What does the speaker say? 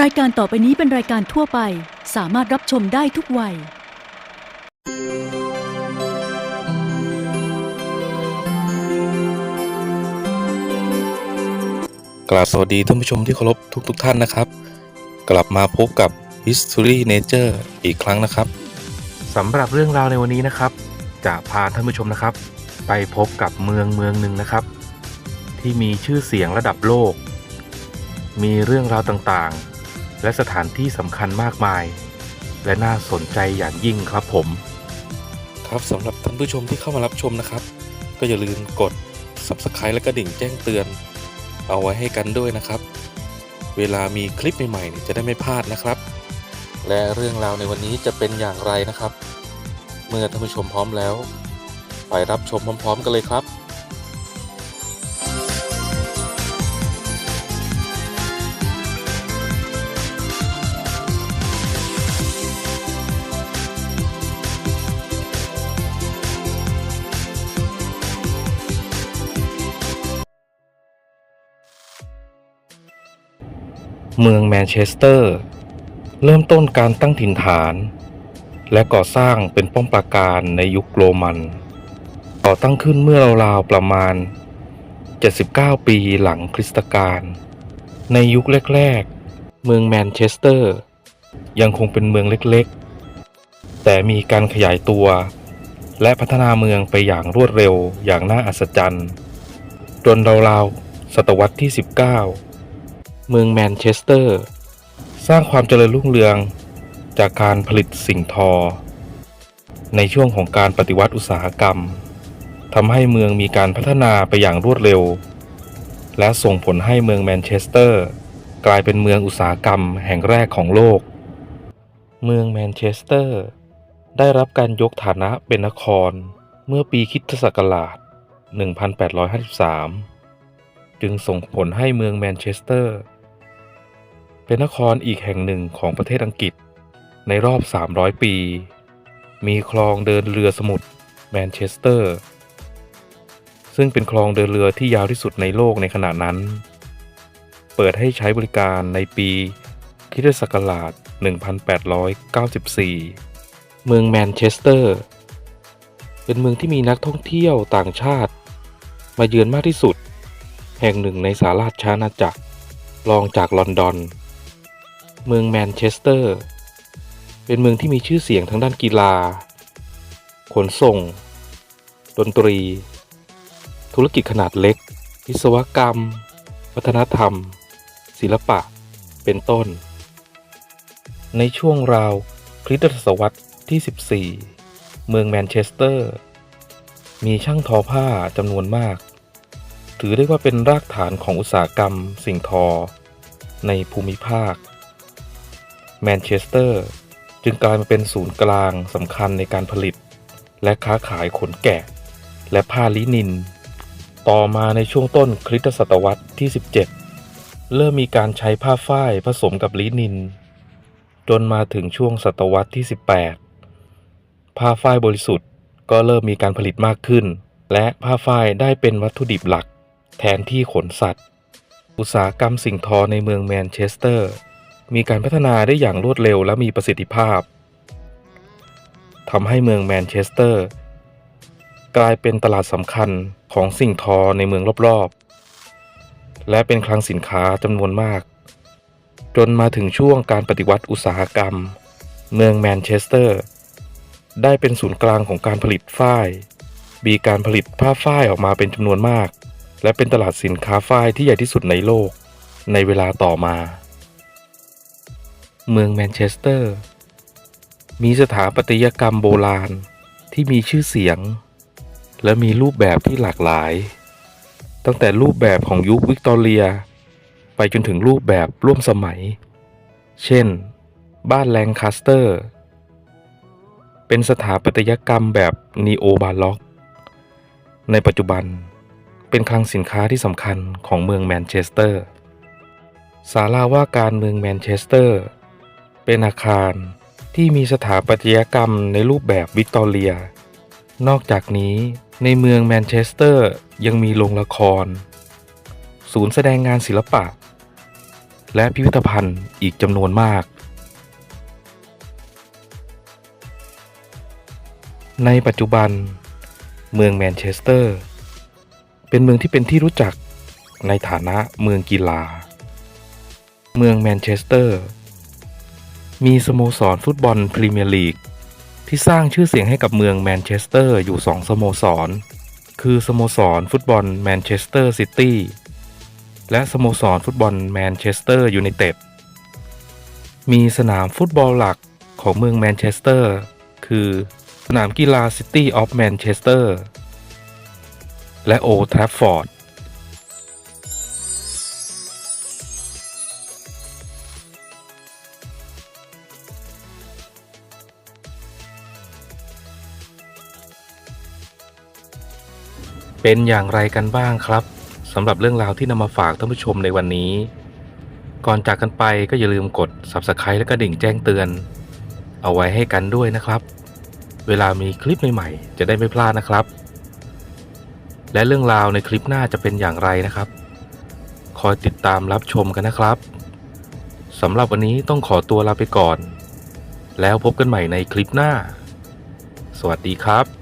รายการต่อไปนี้เป็นรายการทั่วไป สามารถรับชมได้ทุกวัย กราบสวัสดีท่านผู้ชมที่เคารพทุกๆทท่านนะครับ กลับมาพบกับ History Nature อีกครั้งนะครับสำหรับเรื่องราวในวันนี้นะครับ จะพาท่านผู้ชมนะครับ ไปพบกับเมืองเมืองหนึ่งนะครับ ที่มีชื่อเสียงระดับโลก มีเรื่องราวต่างๆ และสถานที่สำคัญมากมาย และน่าสนใจอย่างยิ่งครับผม ครับสำหรับท่านผู้ชมที่เข้ามารับชมนะครับ ก็อย่าลืมกด Subscribe และกระดิ่งแจ้งเตือน เอาไว้ให้กันด้วยนะครับ เวลามีคลิปใหม่ๆจะได้ไม่พลาดนะครับ และเรื่องราวในวันนี้จะเป็นอย่างไรนะครับ เมื่อท่านผู้ชมพร้อมแล้ว ไปรับชมพร้อม ๆ กันเลยครับ เมืองแมนเชสเตอร์ เริ่มต้นการตั้งถิ่นฐาน และก่อสร้างเป็นป้อมปราการในยุคโรมันก่อตั้งขึ้นเมื่อราวๆประมาณ 79 ปีหลังคริสตกาลในยุคแรกๆ เมืองแมนเชสเตอร์ ยังคงเป็นเมืองเล็กๆ แต่มีการขยายตัว และพัฒนาเมืองไปอย่างรวดเร็วอย่างน่าอัศจรรย์ จนราวๆศตวรรษที่ 19 เมืองแมนเชสเตอร์ สร้างความเจริญรุ่งเรืองจากการผลิตสิ่งทอ ในช่วงของการปฏิวัติอุตสาหกรรมทำให้เมืองมีการพัฒนาไปอย่างรวดเร็ว และส่งผลให้เมืองแมนเชสเตอร์ กลายเป็นเมืองอุตสาหกรรมแห่งแรกของโลก เมืองแมนเชสเตอร์ ได้รับการยกฐานะเป็นนครเมื่อปีคิตศักราช 1853 จึงส่งผลให้เมืองแมนเชสเตอร์ เป็นนครอีกแห่งหนึ่งของประเทศอังกฤษ ในรอบ 300 ปี มีคลองเดินเรือสมุทรแมนเชสเตอร์ ซึ่งเป็นคลองเดินเรือที่ยาวที่สุดในโลกในขณะนั้น เปิดให้ใช้บริการในปีคริสตศักราช 1894 เมืองแมนเชสเตอร์ เป็นเมืองที่มีนักท่องเที่ยวต่างชาติ มาเยือนมากที่สุด แห่งหนึ่งในสาราชอาณาจักรรองจากลอนดอน เมืองแมนเชสเตอร์ เป็นเมืองที่มีชื่อเสียงทางด้านกีฬา ขนส่ง ดนตรี ธุรกิจขนาดเล็ก วิศวกรรม วัฒนธรรม ศิลปะ เป็นต้น ในช่วงราวคริสตศตวรรษที่ 14 เมืองแมนเชสเตอร์ มีช่างทอผ้าจำนวนมาก ถือได้ว่าเป็นรากฐานของอุตสาหกรรมสิ่งทอในภูมิภาค แมนเชสเตอร์จึงกลายมาเป็นศูนย์กลางสำคัญในการผลิต และค้าขายขนแกะ และผ้าลินิน ต่อมาในช่วงต้นคริสตศตวรรษที่ 17 เริ่มมีการใช้ผ้าฝ้ายผสมกับลินิน จนมาถึงช่วงศตวรรษที่ 18 ผ้าฝ้ายบริสุทธิ์ก็เริ่มมีการผลิตมากขึ้น และผ้าฝ้ายได้เป็นวัตถุดิบหลัก แทนที่ขนสัตว์ อุตสาหกรรมสิ่งทอในเมืองแมนเชสเตอร์ มีการพัฒนาได้อย่างรวดเร็วและมีประสิทธิภาพทำให้เมืองแมนเชสเตอร์ กลายเป็นตลาดสำคัญของสิ่งทอในเมืองรอบๆ และเป็นคลังสินค้าจำนวนมาก จนมาถึงช่วงการปฏิวัติอุตสาหกรรม เมืองแมนเชสเตอร์ ได้เป็นศูนย์กลางของการผลิตฝ้ายมีการผลิตผ้าฝ้ายออกมาเป็นจำนวนมาก และเป็นตลาดสินค้าฝ้ายที่ใหญ่ที่สุดในโลกในเวลาต่อมา เมืองแมนเชสเตอร์ มีสถาปัตยกรรมโบราณที่มีชื่อเสียง และมีรูปแบบที่หลากหลาย ตั้งแต่รูปแบบของยุควิกตอเรีย ไปจนถึงรูปแบบร่วมสมัย เช่น บ้านแลงคาสเตอร์ เป็นสถาปัตยกรรมแบบนีโอบาล็อก ในปัจจุบันเป็นคลังสินค้าที่สำคัญของเมืองแมนเชสเตอร์ศาลาว่าการเมืองแมนเชสเตอร์ เป็นอาคารที่มีสถาปัตยกรรมในรูปแบบวิกตอเรีย นอกจากนี้ในเมืองแมนเชสเตอร์ยังมีโรงละคร ศูนย์แสดงงานศิลปะ และพิพิธภัณฑ์อีกจำนวนมาก ในปัจจุบัน เมืองแมนเชสเตอร์ เป็นเมืองที่เป็นที่รู้จักในฐานะเมืองกีฬา เมืองแมนเชสเตอร์ มีสโมสรฟุตบอลพรีเมียร์ลีก ที่สร้างชื่อเสียงให้กับเมืองแมนเชสเตอร์อยู่สองสโมสร คือสโมสรฟุตบอลแมนเชสเตอร์ซิตี้และสโมสรฟุตบอลแมนเชสเตอร์ยูไนเต็ดมีสนามฟุตบอลหลักของเมืองแมนเชสเตอร์ คือสนามกีฬาซิตี้ออฟแมนเชสเตอร์และโอทรัฟฟอร์ด เป็นอย่างไรกันบ้างครับสำหรับเรื่องราวที่นำมาฝากท่านผู้ชมในวันนี้ ก่อนจากกันไปก็อย่าลืมกด Subscribe และกระดิ่งแจ้งเตือน เอาไว้ให้กันด้วยนะครับ เวลามีคลิปใหม่ๆ จะได้ไม่พลาดนะครับ และเรื่องราวในคลิปหน้าจะเป็นอย่างไรนะครับ คอยติดตามรับชมกันนะครับสำหรับวันนี้ต้องขอตัวลาไปก่อน แล้วพบกันใหม่ในคลิปหน้า สวัสดีครับ